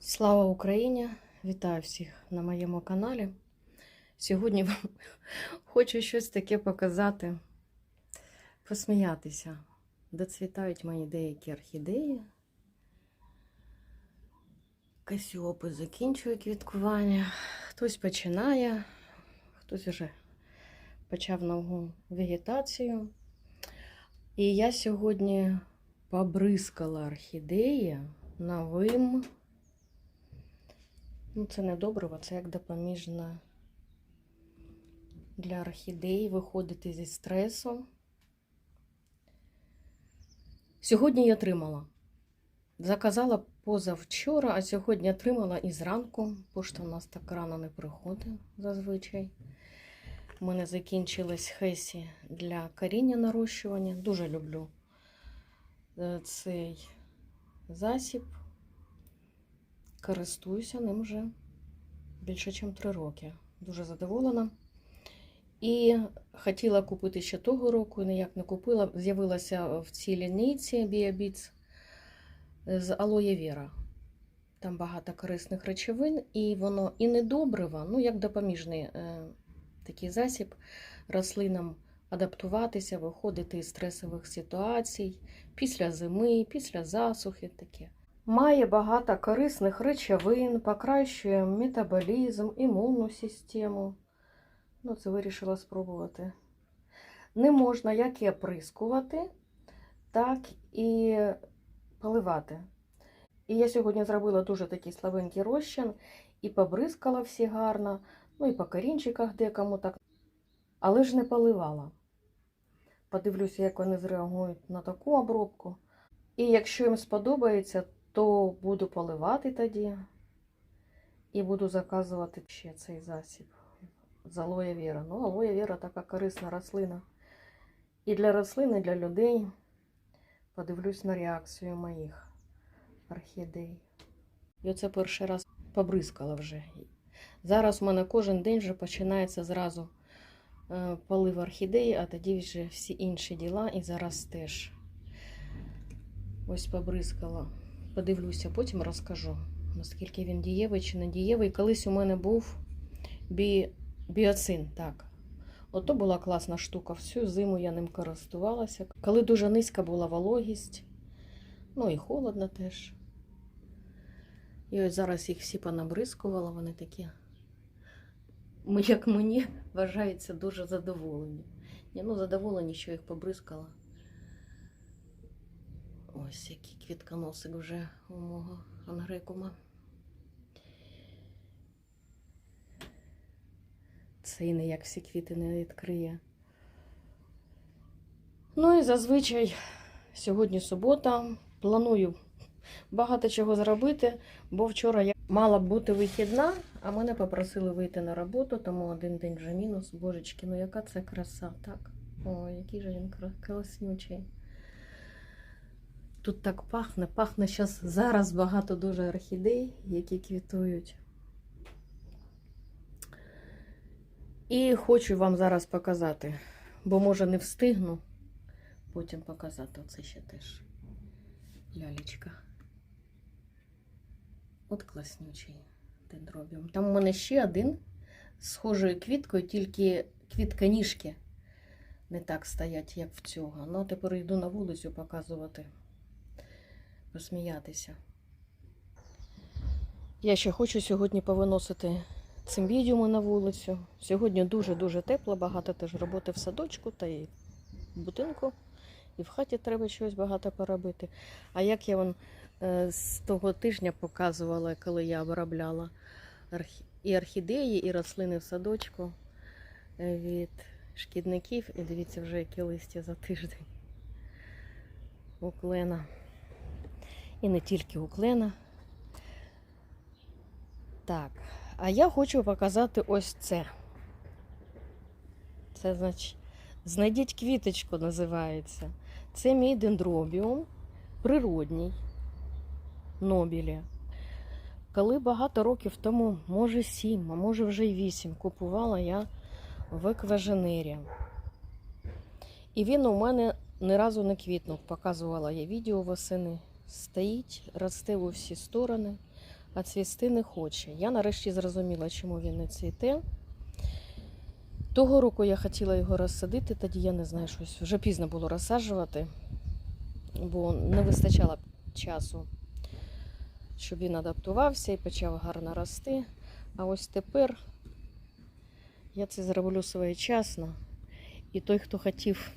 Слава Україні! Вітаю всіх на моєму каналі. Сьогодні вам хочу щось таке показати, посміятися. Доцвітають мої деякі орхідеї. Касіопи закінчує квіткування. Хтось починає, хтось вже почав нову вегетацію. І я сьогодні побризкала орхідеї новим. Ну, це не добриво, це як допоміжна для орхідеї виходити зі стресу. Сьогодні я отримала. Заказала позавчора, а сьогодні отримала і зранку. Пошта у нас так рано не приходить зазвичай. У мене закінчились хесі для коріння нарощування. Дуже люблю е, цей засіб. Користуюся ним вже більше, ніж 3 роки. Дуже задоволена. І хотіла купити ще того року, ніяк не купила. З'явилася в цій лінійці Біобіц з алоє віра. Там багато корисних речовин, і воно і не добриво, ну як допоміжний е, такий засіб рослинам адаптуватися, виходити із стресових ситуацій після зими, після засухи таке. Має багато корисних речовин, покращує метаболізм, імунну систему. Ну, це вирішила спробувати. Не можна як і оприскувати, так і поливати. І я сьогодні зробила дуже такий слабенький розчин і побризкала всі гарно, ну і по корінчиках декому так, але ж не поливала. Подивлюся, як вони зреагують на таку обробку. І якщо їм сподобається, то буду поливати тоді і буду заказувати ще цей засіб з алоє віра. Ну, алоє віра така корисна рослина. І для рослин, і для людей. Подивлюсь на реакцію моїх орхідей. І оце перший раз побризкала вже. Зараз у мене кожен день вже починається зразу е, полив орхідеї, а тоді вже всі інші діла. І зараз теж ось побризкала. Подивлюся, потім розкажу, наскільки він дієвий чи не дієвий. Колись у мене був бі... біоцин. так. Ото була класна штука. Всю зиму я ним користувалася. Коли дуже низька була вологість, ну і холодно теж. І ось зараз їх всі понабризкувала, вони такі, як мені вважається, дуже задоволені. Ні, ну, задоволені, що їх побризкала. Ось який квітконосик вже у мого ангрекума. Цей не як всі квіти не відкриє. Ну і зазвичай сьогодні субота. Планую багато чого зробити, бо вчора я мала б бути вихідна, а мене попросили вийти на роботу, тому один день вже мінус. Божечки, ну яка це краса, так? Ой, який же він кра- класнючий. Тут так пахне, пахне зараз зараз багато дуже орхідей, які квітують. І хочу вам зараз показати, бо може не встигну потім показати. Оце ще теж лялечка. От класнючий дендробіум. Там у мене ще один з схожою квіткою, тільки квітка ніжки не так стоять, як в цього. Ну, а тепер йду на вулицю показувати посміятися. Я ще хочу сьогодні повиносити цимбідіуми на вулицю. Сьогодні дуже-дуже тепло, багато теж роботи в садочку та і в будинку. І в хаті треба щось багато поробити. А як я вон е, з того тижня показувала, коли я обробляла архі- і орхідеї, і рослини в садочку е, від шкідників. І дивіться, вже які листя за тиждень у клена. І не тільки у клена. Так, а я хочу показати ось це. Це, значить, знайдіть квіточку називається. Це мій дендробіум природній Нобілі. Коли багато років тому, може сім, а може вже й вісім, купувала я в екваженері. І він у мене ні разу не квітнув. Показувала я відео восени. Стоїть, росте у всі сторони. а цвісти не хоче. Я нарешті зрозуміла, чому він не цвіте. Того року я хотіла його розсадити, тоді я не знаю, щось вже пізно було розсаджувати, бо не вистачало часу, щоб він адаптувався і почав гарно рости. А ось тепер я це зроблю своєчасно. І той, хто хотів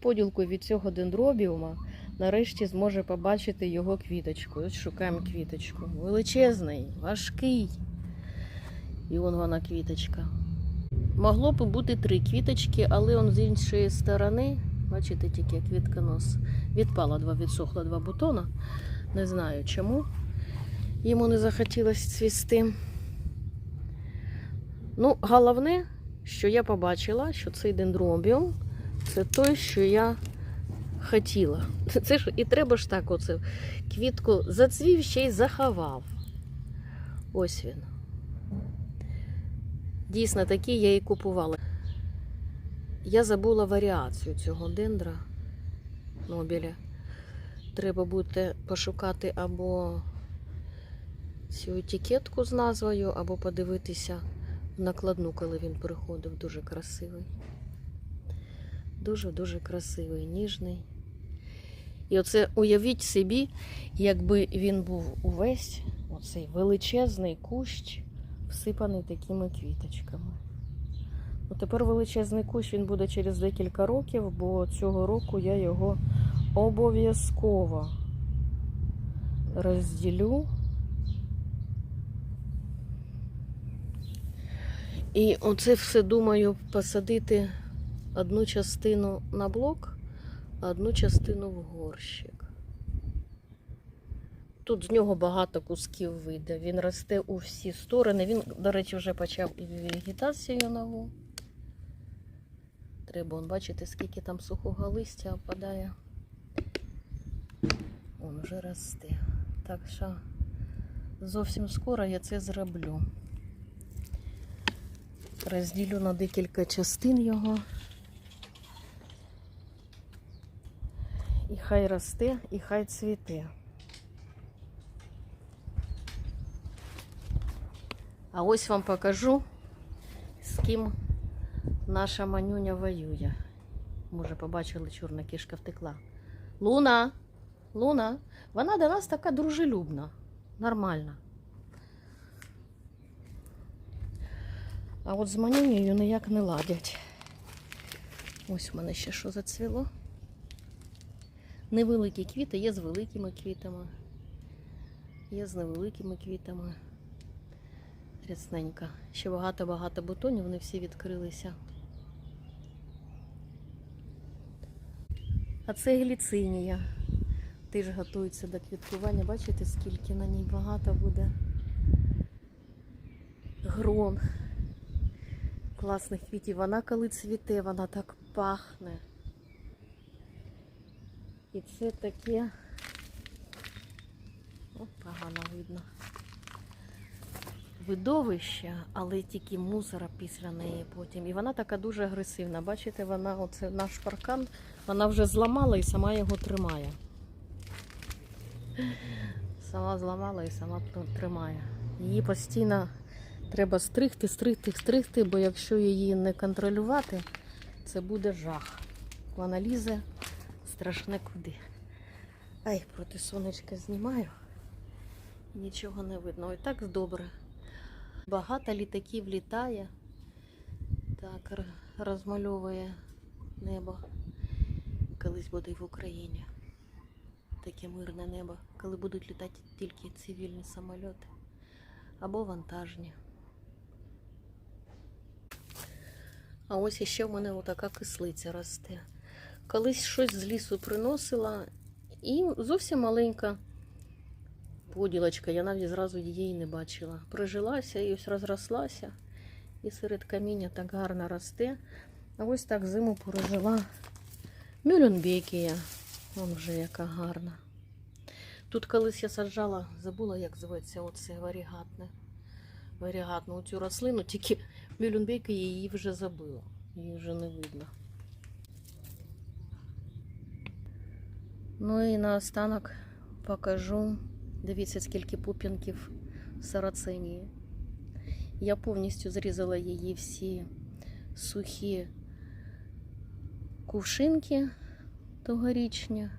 поділку від цього дендробіума, нарешті зможе побачити його квіточку. Ось шукаємо квіточку. Величезний, важкий. І вон вона квіточка. Могло б бути три квіточки, але он з іншої сторони, бачите, тільки квітконос. Відпало два, відсохло два бутона. Не знаю чому. Йому не захотілося цвісти. Ну, головне, що я побачила, що цей дендробіум це той, що я хотіла. Це ж і треба ж так оце квітку зацвів ще й заховав. Ось він. Дійсно, такий я і купувала. Я забула варіацію цього дендра Нобеля. Треба буде пошукати або цю етикетку з назвою, або подивитися накладну, коли він приходив. Дуже красивий. Дуже-дуже красивий, ніжний. І оце уявіть собі, якби він був увесь, оцей величезний кущ, всипаний такими квіточками. Ну, тепер величезний кущ він буде через декілька років, бо цього року я його обов'язково розділю. І оце все думаю посадити одну частину на блок, одну частину в горщик. Тут з нього багато кусків вийде. Він росте у всі сторони. Він, до речі, вже почав і вегетацію нову. Треба, он, бачите, скільки там сухого листя опадає. Он вже росте. Так що зовсім скоро я це зроблю. Розділю на декілька частин його. Хай росте, і хай цвіте. А ось вам покажу, з ким наша манюня воює. Може, побачили, чорна кішка втекла. Луна! Луна! Вона до нас така дружелюбна, нормальна. А от з манюнею ніяк не ладять. Ось в мене ще що зацвіло. Невеликі квіти, є з великими квітами, є з невеликими квітами. Рясненька. Ще багато-багато бутонів, вони всі відкрилися. А це гліцинія. Теж готується до квіткування. Бачите, скільки на ній багато буде грон класних квітів. Вона коли цвіте, вона так пахне. І це таке. О, погано видно. Видовище, але тільки мусора після неї потім. І вона така дуже агресивна. Бачите, вона, оце наш паркан, вона вже зламала і сама його тримає. Сама зламала і сама тримає. Її постійно треба стригти, стригти, стригти, бо якщо її не контролювати, це буде жах. Вона лізе страшне куди. Ай, проти сонечка знімаю. Нічого не видно. Ой, так добре. Багато літаків літає. Так, розмальовує небо. Колись буде і в Україні. Таке мирне небо, коли будуть літати тільки цивільні самольоти або вантажні. А ось іще в мене отака кислиця росте. Колись щось з лісу приносила, і зовсім маленька поділочка, я навіть зразу її не бачила. Прижилася і ось розрослася, і серед каміння так гарно росте. А ось так зиму пережила Мюлленбекія. Вон вже яка гарна. Тут колись я саджала, забула, як зветься оце варігатне. Варігатну цю рослину, тільки Мюлленбекія її вже забила. Її вже не видно. Ну і наостанок покажу. Дивіться, скільки пуп'янків сарацинії. Я повністю зрізала її всі сухі кувшинки тогорічні.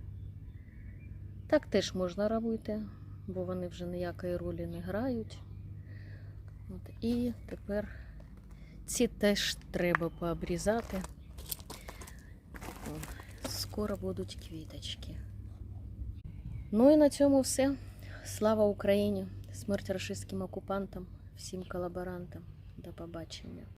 Так теж можна робити, бо вони вже ніякої ролі не грають. От, і тепер ці теж треба пообрізати. Скоро будуть квіточки. Ну і на цьому все. Слава Україні! Смерть рашистським окупантам, всім колаборантам. До побачення.